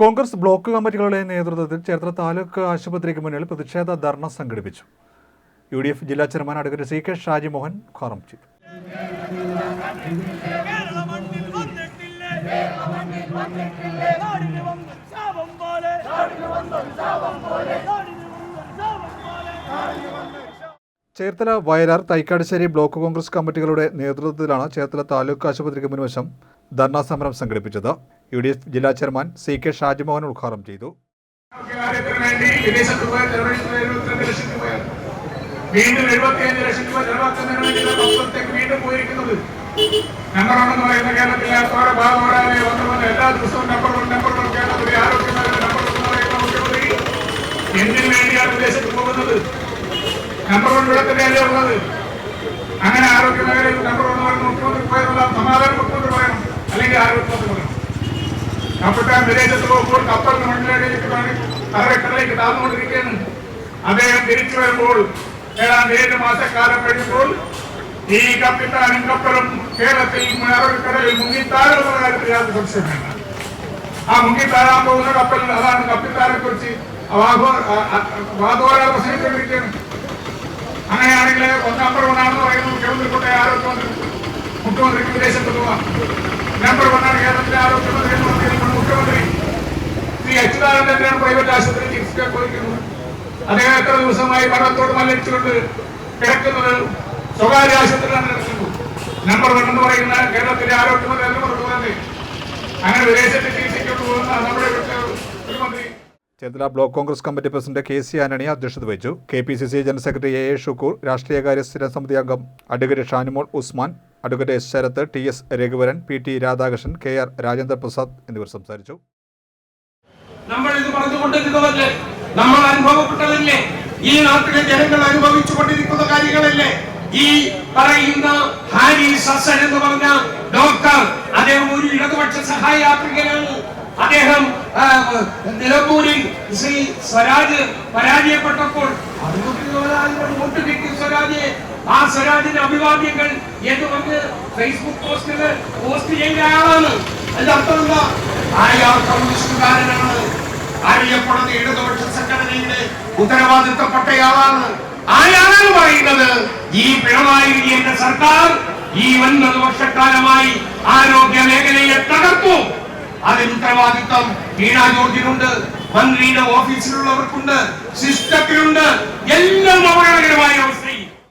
Congress block കമ്മിറ്റികളുടെ നേതൃത്വത്തിൽ ചേർത്തല താലൂക്ക് ആശുപത്രിക്ക് മുന്നിൽ പ്രതിഷേധ ധർണ സംഘടിപ്പിച്ചു. യു ഡി എഫ് ജില്ലാ chairman advocate C K Shajimohan ഉദ്ഘാടനം ചെയ്തു. ശാപം പോലെ നാടിന് വന്ന ശാപം പോലെ ചേർത്തല വയലാർ തൈക്കാടിശ്ശേരി ബ്ലോക്ക് കോൺഗ്രസ് കമ്മിറ്റികളുടെ നേതൃത്വത്തിലാണ് ചേർത്തല താലൂക്ക് ആശുപത്രിക്ക് മുൻവശം ധർണാ സമരം സംഘടിപ്പിച്ചത്. യു ഡി എഫ് ജില്ലാ ചെയർമാൻ സി കെ ഷാജിമോഹൻ ഉദ്ഘാടനം ചെയ്തു. വേണ്ടി എഴുപത്തിയഞ്ച് ലക്ഷം രൂപ വേണ്ടി എല്ലാ എന്തിനു വേണ്ടിയാണ് വിദേശത്ത് പോകുന്നത്? നമ്പർ വൺ ഇവിടെ തന്നെയല്ലേ ഉള്ളത്? അങ്ങനെ ആരോഗ്യ മേഖലയിൽ നമ്പർ വൺ പറയുന്ന മുഖ്യമന്ത്രി പോയതുള്ള സമാധാനം മുഖ്യമന്ത്രി പറയണം. അല്ലെങ്കിൽ ആരോഗ്യമന്ത്രി പറയണം. കപ്പത്താൻ വിദേശത്ത് പോകുമ്പോൾ കപ്പൽ മണ്ണിലേക്ക് തറക്കടലേക്ക് താഴ്ന്നുകൊണ്ടിരിക്കുകയാണ് അദ്ദേഹം തിരിച്ചു വരുമ്പോൾ ഏതാണ്ട് ഏഴ് മാസക്കാലം കഴിയുമ്പോൾ ഈ കപ്പിത്താനും കപ്പലും കേരളത്തിൽ അറബിക്കടലിൽ മുങ്ങിത്താഴുന്ന കാര്യത്തിൽ യാതൊരു സംശയം വേണ്ട ആ മുങ്ങിത്താഴാൻ പോകുന്ന കപ്പൽ അതാണ് കപ്പിത്താനെ കുറിച്ച് വാദോരാ പ്രസംഗിച്ചുകൊണ്ടിരിക്കുകയാണ്. അങ്ങനെയാണെങ്കിൽ ഒന്നാം ഒന്നാണെന്ന് പറയുന്നത് മുഖ്യമന്ത്രി കൊണ്ടേ ആരോഗ്യമന്ത്രി മുഖ്യമന്ത്രിക്ക് വിദേശത്ത് പോവാം നമ്പർ വണ്ണാണ് കേരളത്തിലെ ആരോഗ്യമന്ത്രി എന്ന് പറഞ്ഞിരിക്കുന്നത് മുഖ്യമന്ത്രി ശ്രീ അച്യുതാനന്ദനാണ് പ്രൈവറ്റ് ആശുപത്രി ചികിത്സ പോയിരിക്കുന്നത്? അദ്ദേഹം എത്ര ദിവസമായി മരണത്തോട് മല്ലടിച്ചുകൊണ്ട് കിടക്കുന്നത്? സ്വകാര്യ ആശുപത്രിയിലാണ് കിടക്കുന്നത്. നമ്പർ വൺ എന്ന് പറയുന്ന കേരളത്തിലെ ആരോഗ്യമന്ത്രി പറഞ്ഞത്. അങ്ങനെ വിദേശത്ത് ചികിത്സിക്കൊണ്ട് പോകുന്ന നമ്മുടെ ഇവിടുത്തെ ഒരു മന്ത്രി Cherthala block Congress committee president K C Antony അധ്യക്ഷത വഹിച്ചു. K P C C general secretary A A Shukkur രാഷ്ട്രീയകാര്യ സ്ഥിര സമിതി അംഗം advocate Shanimol Usman advocate S Sarath T S Raghuvaran P T Radhakrishnan K R Rajendra Prasad എന്നിവർ സംസാരിച്ചു. നമ്മൾ ഇത് പറഞ്ഞുകൊണ്ടിരുന്നതല്ലേ നമ്മൾ അനുഭവപ്പെട്ടതല്ലേ? ഈ നാട്ടിലെ ജനങ്ങൾ അനുഭവിച്ചു കൊണ്ടിരിക്കുന്ന കാര്യങ്ങളല്ലേ? ഈ പറയുന്ന ഹാരി സസൻ എന്ന് പറഞ്ഞ ഡോക്ടർ അദ്ദേഹം ഒരു ഇടതുപക്ഷ സഹായാത്രികനാണ് അദ്ദേഹം ആ, നിലമ്പൂരിൽ ശ്രീ സ്വരാജ് പരാജയപ്പെട്ടപ്പോൾ വോട്ട് കിട്ടി സ്വരാജ്. ആ സ്വരാജിന്റെ അഭിവാദ്യങ്ങൾ എന്ന് പറഞ്ഞ് ഫേസ്ബുക്ക് പോസ്റ്റിൽ പോസ്റ്റ് ചെയ്ത ആളാണ്. അതിന്റെ അർത്ഥം അയാൾ കമ്മ്യൂണിസ്റ്റുകാരനാണ്. അറിയപ്പെടുന്ന ഇടതുപക്ഷ സംഘടനയുടെ ഉത്തരവാദിത്തപ്പെട്ടയാളാണ് ആരാണ് പറയുന്നത്? ഈ പിണറായി വിജയന്റെ സർക്കാർ ഈ ഒൻപത് വർഷക്കാലമായി ആരോഗ്യ മേഖലയെ തകർത്തു അതിന് ഉത്തരവാദിത്വം വീണ ജോർജിനുണ്ട് മന്ത്രിയുടെ ഓഫീസിലുള്ളവർക്കുണ്ട് സിസ്റ്റത്തിലുണ്ട് എല്ലാം അപകടകരമായ അവസ്ഥ